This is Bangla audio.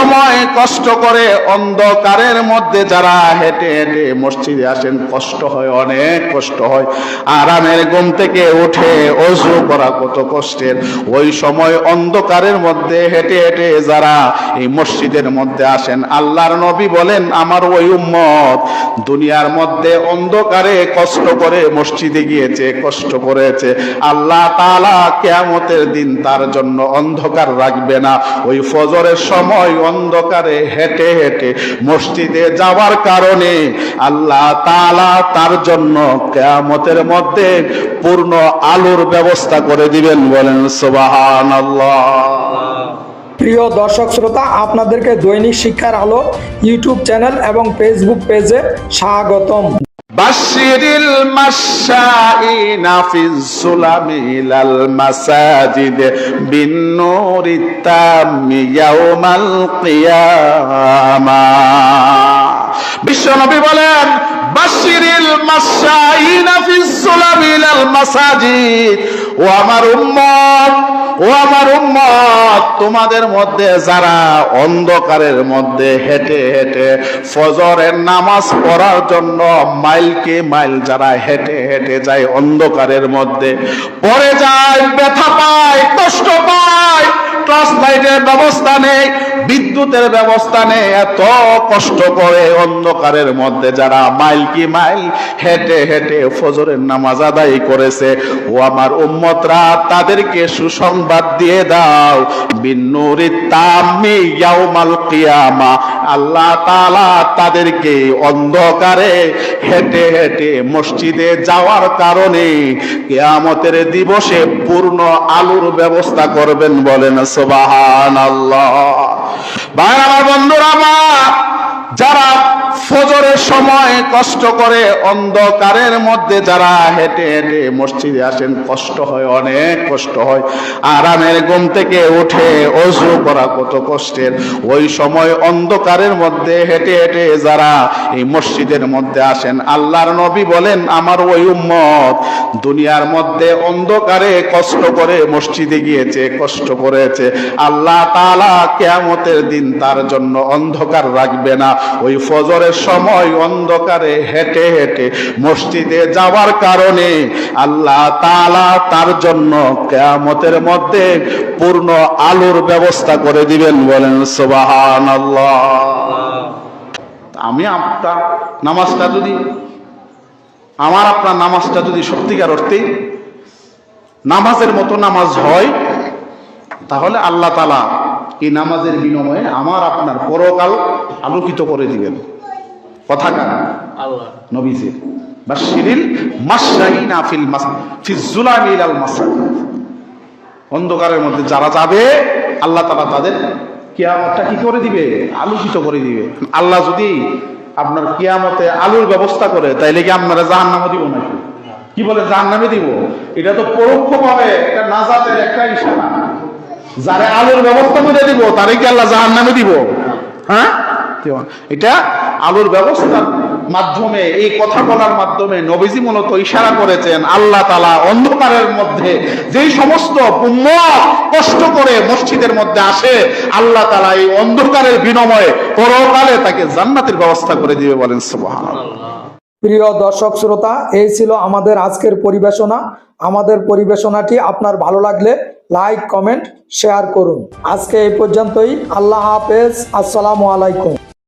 সময় কষ্ট করে অন্ধকারের মধ্যে যারা হেঁটে হেঁটে মসজিদে আসেন, কষ্ট হয়, অনেক কষ্ট হয়। আরামের ঘুম থেকে উঠে অজু করা কত কষ্টের। ওই সময় অন্ধকারের মধ্যে হেঁটে হেঁটে যারা এই মসজিদের মধ্যে আসেন, আল্লাহর নবী বলেন, আমার ওই উম্মত দুনিয়ার মধ্যে অন্ধকারে কষ্ট করে মসজিদে গিয়েছে, কষ্ট করেছে। আল্লাহ তাআলা কেয়ামতের দিন তার জন্য অন্ধকার রাখবে না। ওই ফজরের সময় অন্ধকারে হেঁটে হেঁটে মসজিদে যাওয়ার কারণে আল্লাহ তাআলা তার জন্য কেয়ামতের মধ্যে পূর্ণ আলোর ব্যবস্থা করে দিবেন বলেন, সুবহানাল্লাহ। প্রিয় দর্শক শ্রোতা, আপনাদেরকে দৈনিক শিক্ষার আলো ইউটিউব চ্যানেল এবং ফেসবুক পেজে স্বাগতম। বাশিরিল মাশাইনা ফিজ সুলামি লাল মাসাজিদ বিন নূরি তাম্মি ইয়াউমাল কিয়ামা। বিশ্বনবী বলেন, বাশিরিল মাশাইনা ফিজ সুলামি লাল মাসাজিদ, ও আমার উম্মত ও আমার উম্মত, তোমাদের মধ্যে যারা অন্ধকারের মধ্যে হেঁটে হেঁটে ফজরের নামাজ পড়ার জন্য মাইলকে মাইল যারা হেঁটে হেঁটে যায় অন্ধকারের মধ্যে, পড়ে যায়, ব্যথা পায়, কষ্ট পায় টর্চ লাইটের ব্যবস্থা নেই বিদ্যুতের ব্যবস্থা নেই এত কষ্ট করে অন্ধকারের মধ্যে যারা মাইল কি মাইল হেঁটে হেঁটে ফজরের নামাজ আদায় করেছে, ও আমার উম্মতরা, তাদেরকে সুসংবাদ দিয়ে দাও। বিন্নুরি তামি কিয়ামা, আল্লাহ তাদেরকে অন্ধকারে হেঁটে হেঁটে মসজিদে যাওয়ার কারণে কিয়ামতের দিবসে পূর্ণ আলোর ব্যবস্থা করবেন বলেন, সুবহানাল্লাহ। বন্ধুরা যারা সময় কষ্ট করে অন্ধকারের মধ্যে যারা হেঁটে হেঁটে মসজিদে আসেন, কষ্ট হয়, অনেক কষ্ট হয়। আরামের ঘুম থেকে উঠে অজু করা কত কষ্টের। ওই সময় অন্ধকারের মধ্যে হেঁটে হেঁটে যারা এই মসজিদের মধ্যে আসেন, আল্লাহর নবী বলেন, আমার ওই উম্মত দুনিয়ার মধ্যে অন্ধকারে কষ্ট করে মসজিদে গিয়েছে, কষ্ট করেছে। আল্লাহ তালা কেয়ামতের দিন তার জন্য অন্ধকার রাখবে না। ওই ফজরের সময় অন্ধকারে হেঁটে হেঁটে মসজিদে যাওয়ার কারণে আল্লাহ তাআলা তার জন্য কেয়ামতের মধ্যে পূর্ণ আলোর ব্যবস্থা করে দিবেন বলেন, সুবহানাল্লাহ। আমি আপনার নামাজটা যদি, আমার আপনার নামাজটা যদি সত্যিকার অর্থে নামাজের মতো নামাজ হয়, তাহলে আল্লাহ তালা এই নামাজের বিনিময়ে আমার আপনার পরকাল আলোকিত করে দিবেন। কথা কার আল্লাহ। নবীজির। বা শিরিল মাসরাইনা ফিল মাস অন্ধকারের মধ্যে যারা যাবে আল্লাহ তালা তাদের কিয়ামতটা কি করে দিবে? আলোকিত করে দিবে। আল্লাহ যদি আপনার কিয়ামতে আলোর ব্যবস্থা করে তাইলে কি আপনারা জাহান নামে দিব নাকি? কি বলে জাহান নামে দিব? এটা তো পরোক্ষ ভাবে এটা নাজাতের একটা ইশারা। যারা আলোর ব্যবস্থা করে দিব তারে কি আল্লাহ জাহান নামে দিব? হ্যাঁ? এটা আলোর ব্যবস্থার মাধ্যমে, এই কথা বলার মাধ্যমে নবীজি মূলত ইশারা করেছেন, আল্লাহ তালা অন্ধকারের মধ্যে যেই সমস্ত উম্মত কষ্ট করে মসজিদের মধ্যে আসে, আল্লাহ তালা এই অন্ধকারের বিনিময়ে পরকালে তাকে জান্নাতের ব্যবস্থা করে দিবে বলেন প্রিয় দর্শক শ্রোতা, এই ছিল আমাদের আজকের পরিবেশনা। আমাদের পরিবেশনাটি আপনার ভালো লাগলে লাইক, কমেন্ট, শেয়ার করুন। আজকে এই পর্যন্তই। আল্লাহ হাফেজ। আসসালামু আলাইকুম।